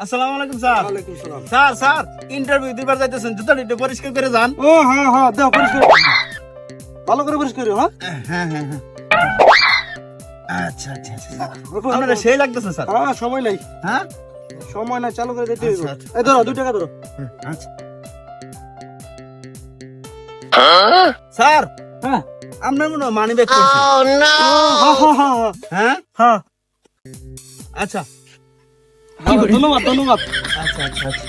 আসসালামু আলাইকুম স্যার। ওয়ালাইকুম সালাম। স্যার স্যার ইন্টারভিউ দিবার যাইতেছেন জুতাটা একটু পরিষ্কার করে যান। ও হ্যাঁ হ্যাঁ দাও পরিষ্কার ভালো করে পরিষ্কার করো হ্যাঁ? হ্যাঁ হ্যাঁ হ্যাঁ আচ্ছা আচ্ছা আচ্ছা আপনারা সেই লাগতেছে স্যার? হ্যাঁ সময় নাই। হ্যাঁ? সময় চালু করে দিতে আচ্ছা, হইব। আচ্ছা। এই ধরো দুই টাকা ধরো। আচ্ছা। স্যার হ্যাঁ। আপনার মনে মানি ব্যাগ করছে। হ্যাঁ? হ্যাঁ হ্যাঁ হ্যাঁ। হ্যাঁ? হ্যাঁ। আচ্ছা। হ্যাঁ, ধন্যবাদ ধন্যবাদ। আচ্ছা আচ্ছা আচ্ছা।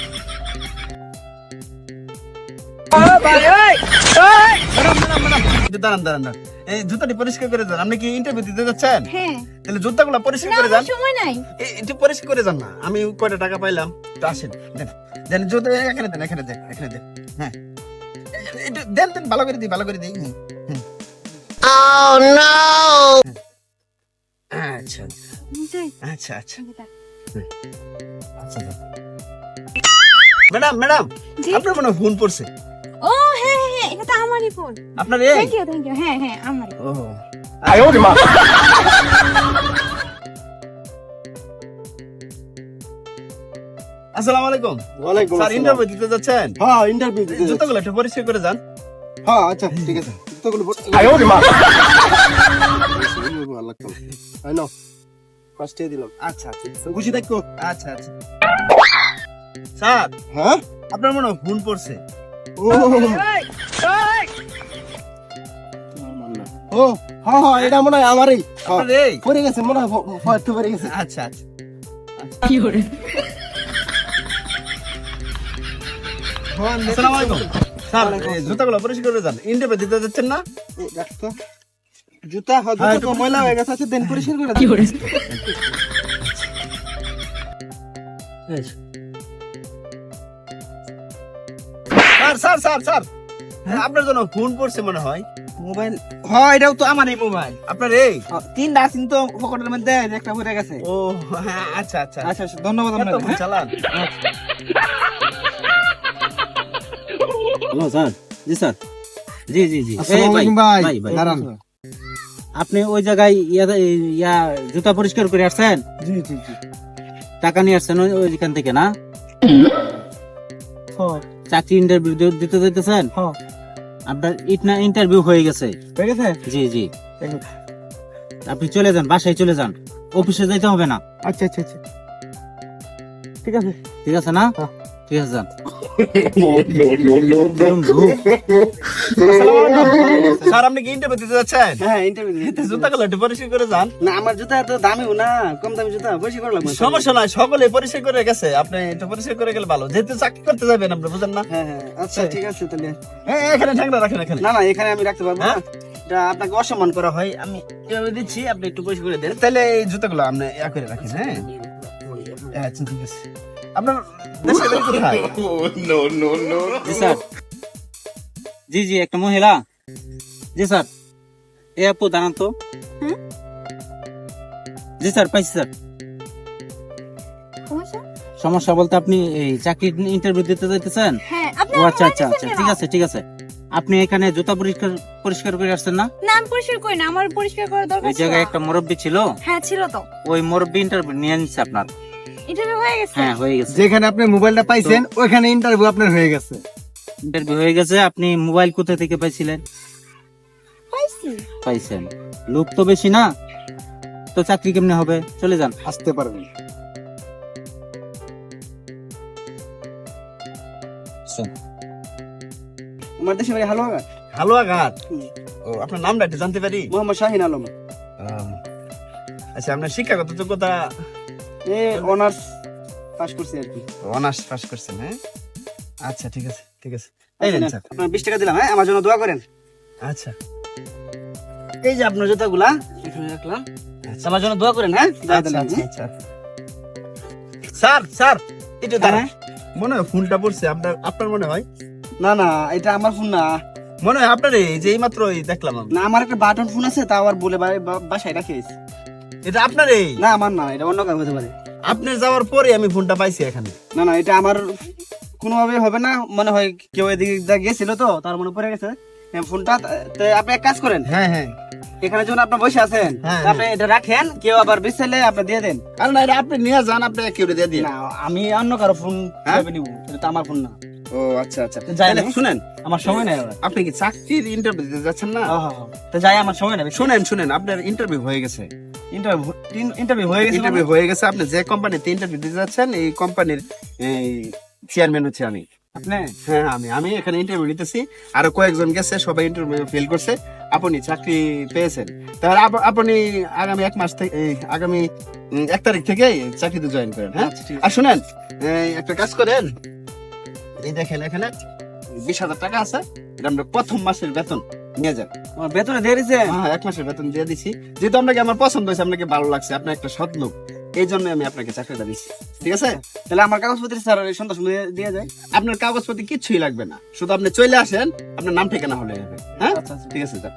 দাঁড়ান দাঁড়ান। এই জুতাটি পরিষ্কার করে যান আপনি কি ইন্টারভিউ দিতে যাচ্ছেন? হ্যাঁ। তাহলে জুতাগুলো পরিষ্কার করে যান আমার সময় নাই। একটু পরিষ্কার করে যান না। আমি কয়টা টাকা পাইলাম? তো আসেন দেন। দেন জুতো এখানে দেন এখানে দেন এখানে দেন। হ্যাঁ। দেন দেন ভালো করে দিই ভালো করে দিই। হুম। আচ্ছা আচ্ছা। আচ্ছা আচ্ছা। ম্যাডাম ম্যাডাম আপনার মনে ফোন পড়ছে? ও হ্যাঁ হ্যাঁ হ্যাঁ এটা তো আমারই ফোন আপনার এই? থ্যাংক ইউ থ্যাংক ইউ হ্যাঁ হ্যাঁ আমারই। ও আসসালামু আলাইকুম। ওয়ালাইকুম স্যার আসসালাম। ইন্টারভিউ দিতে যাচ্ছেন? হ্যাঁ ইন্টারভিউ দিতে। জুতোগুলো একটু পরিষ্কার করে যান। হ্যাঁ আচ্ছা ঠিক আছে। জুতোগুলো পর- আল্লাহ কাম। এই নাও। ফার্স্টে দিলাম। আচ্ছা আচ্ছা খুশি দেখো আচ্ছা আচ্ছা। স্যার হ্যাঁ আপনার মনে হয় ফোন পড়ছে। ও। ও হ্যাঁ হ্যাঁ এটা মনে হয় আমারই। হ্যাঁ, আপনার এই। পড়ে গেছে মনে হয় ভ- ভ- একটু পড়ে গেছে। আচ্ছা আচ্ছা। আসসালামু আলাইকুম। স্যার জুতাগুলো পরিষ্কার করে যান ইন্টারভিউ দিতে যাচ্ছেন না। জুতা হ্যাঁ, তো ময়লা হয়ে গেছে আচ্ছা দেন পরিষ্কার করে দাও। Sir sir sir sir. হ্যাঁ, আপনার জন্য ফোন পড়ছে মনে হয়। মোবাইল? হ্যাঁ এটাও তো আমারই মোবাইল। আপনার এই? তিনটা আছেন তো পকেটের মধ্যে একটা পড়ে গেছে। ও হ্যাঁ আচ্ছা আচ্ছা। আচ্ছা আচ্ছা ধন্যবাদ আপনাকে চালান। Hello sir. জি স্যার। জি জি জি ভাই, ভাই। ভাই, ভাই। দাঁড়ান। আপনি ওই জায়গায় ইয়া জুতা পরিষ্কার করে আসছেন? জি জি জি। টাকা নিয়ে আসছেন ওইখান থেকে না? হ্যাঁ। চাকরি ইন্টারভিউ দিতে যাইতেছেন? হ্যাঁ। আপনার ইটনা ইন্টারভিউ হয়ে গেছে? হয়ে গেছে? জি জি। আপনি চলে যান বাসায় চলে যান। অফিসে যাইতে হবে না। আচ্ছা আচ্ছা আচ্ছা। ঠিক আছে। ঠিক আছে না? হ্যাঁ। ঠিক আছে যান স্যার আপনি কি ইন্টারভিউ দিতে যাচ্ছেন? হ্যাঁ ইন্টারভিউ এতে জুতাগুলো একটু পরিষ্কার করে যান। না আমার জুতা তো দামিও না কম দামি জুতা বেশি করে লাগবে। সমস্যা নাই সকলে পরিষ্কার করে গেছে। আপনি একটু পরিষ্কার করে গেলে ভালো। যেহেতু চাকরি করতে যাবেন আপনি বুঝেন না? হ্যাঁ হ্যাঁ আচ্ছা ঠিক আছে তাহলে। হ্যাঁ এখানে রাখেন এখানে। না না এখানে আমি রাখতে পারব না। হ্যাঁ? আপনাকে অসম্মান করা হয়। আমি এভাবে দিচ্ছি আপনি একটু পরিষ্কার করে দেন। তাহলে এই জুতাগুলো আপনি ইয়া করে রাখেন হ্যাঁ? আচ্ছা ঠিক আছে। আপনার দেশের বাড়ি কোথায়? জি স্যার। জি জি একটা মহিলা। জি স্যার। এ আপু দাঁড়ান তো। হুম? জি স্যার পাইছি স্যার। সমস্যা? সমস্যা বলতে আপনি এই চাকরির ইন্টারভিউ দিতে যাইতেছেন? হ্যাঁ আপনি ও আমার আচ্ছা আচ্ছা আচ্ছা? ঠিক আছে ঠিক আছে। আপনি এখানে জুতা পরিষ্কার পরিষ্কার করে আসছেন না? না আমি পরিষ্কার করি না আমার পরিষ্কার করার দরকার ওই ছিল জায়গায় একটা মুরব্বী ছিল? হ্যাঁ ছিল তো। ওই মুরব্বী ইন্টারভিউ নিয়ে নিচ্ছে আপনার। ইন্টারভিউ হয়ে গেছে? হ্যাঁ হয়ে গেছে। যেখানে আপনি মোবাইলটা পাইছেন ওইখানে ইন্টারভিউ আপনার হয়ে গেছে। ইন্টারভিউ হয়ে গেছে আপনি মোবাইল কোথা থেকে পাইছিলেন? পাইছি। পাইছেন। লোক তো বেশি না তো চাকরি কেমনে হবে? চলে যান। আসতে পারবেন। আমার দেশে বাড়ি হালুয়া হালুয়া ঘাট ও আপনার নামটা একটু জানতে পারি? মোহাম্মদ শাহিন আলম। আচ্ছা আপনার শিক্ষাগত যোগ্যতা এ অনার্স পাস করছি আর কি। অনার্স পাস করছেন হ্যাঁ? আচ্ছা ঠিক আছে ঠিক আছে। এই নেন স্যার। আপনার বিশ টাকা দিলাম হ্যাঁ? আমার জন্য দোয়া করেন। আচ্ছা। এই যে আপনার জুতাগুলা এখানে রাখলাম। আমার জন্য দোয়া করেন হ্যাঁ? দোয়া আচ্ছা দিলাম, আচ্ছা আচ্ছা। স্যার স্যার একটু দাঁড়ান। হ্যাঁ? মনে হয় ফোনটা পড়ছে আপনার আপনার মনে হয়? না না এটা আমার ফোন না। মনে হয় আপনার এই যে এইমাত্র এই দেখলাম না আমার একটা বাটন ফোন আছে তা আবার বলে বাসায় রাখিয়েছি এটা আপনার এই না আমার না এটা অন্য হতে পারে। আপনি যাওয়ার পরে আমি ফোনটা পাইছি এখানে। না না এটা আমার কোনোভাবে হবে না। মনে হয় কেউ এদিকে গেছিল তো তার মনে পড়ে গেছে। হ্যাঁ, ফোনটা আপনি এক কাজ করেন। হ্যাঁ হ্যাঁ। এখানে যখন আপনি বসে আছেন হ্যাঁ, আপনি এটা রাখেন কেউ আবার আপনি দিয়ে দেন। আর না এটা আপনি নিয়ে যান আপনি কেউ দিয়ে দিন। না আমি অন্য কারও ফোন হ্যাঁ? নিব এটা তো আমার ফোন না। ও আচ্ছা আচ্ছা। তাহলে শুনেন আমার সময় নাই আপনি কি চাকরির ইন্টারভিউ দিতে যাচ্ছেন না। তো যাই আমার সময় নাই। শুনেন শুনেন আপনার ইন্টারভিউ হয়ে গেছে। ইন্টারভিউ ইন্টারভিউ হয়ে গেছে ইন্টারভিউ হয়ে গেছে। আপনি যে কোম্পানিতে ইন্টারভিউ দিতে যাচ্ছেন এই কোম্পানির এই চেয়ারম্যান হচ্ছে আমি। আপনি? হ্যাঁ আমি। আমি এখানে ইন্টারভিউ নিতেছি। আরও কয়েকজন গেছে সবাই ইন্টারভিউ ফেল করছে। আপনি চাকরি পেয়েছেন। তাহলে আপ- আপনি আগামী এক মাস থেকে আগামী এক তারিখ থেকে চাকরিতে জয়েন করেন হ্যাঁ? আচ্ছা। আর শুনেন একটা কাজ করেন। এই দেখেন এখানে। বিশ হাজার টাকা আছে এটা আমরা প্রথম মাসের বেতন নিয়ে যান আমার বেতনে দিয়ে দিছে? হ্যাঁ এক মাসের বেতন দিয়ে দিছি। যেহেতু আপনাকে আমার পছন্দ হয়েছে আপনাকে ভালো লাগছে আপনি একটা সৎ লোক এই জন্য আমি আপনাকে চাকরিটা দিচ্ছি ঠিক আছে? তাহলে আমার কাগজপত্র স্যার সময় দিয়ে যায়। আপনার কাগজপত্র কিচ্ছুই লাগবে না। শুধু আপনি চলে আসেন আপনার নাম ঠিকানা হলে হবে। হ্যাঁ? আচ্ছা আচ্ছা। ঠিক আছে স্যার।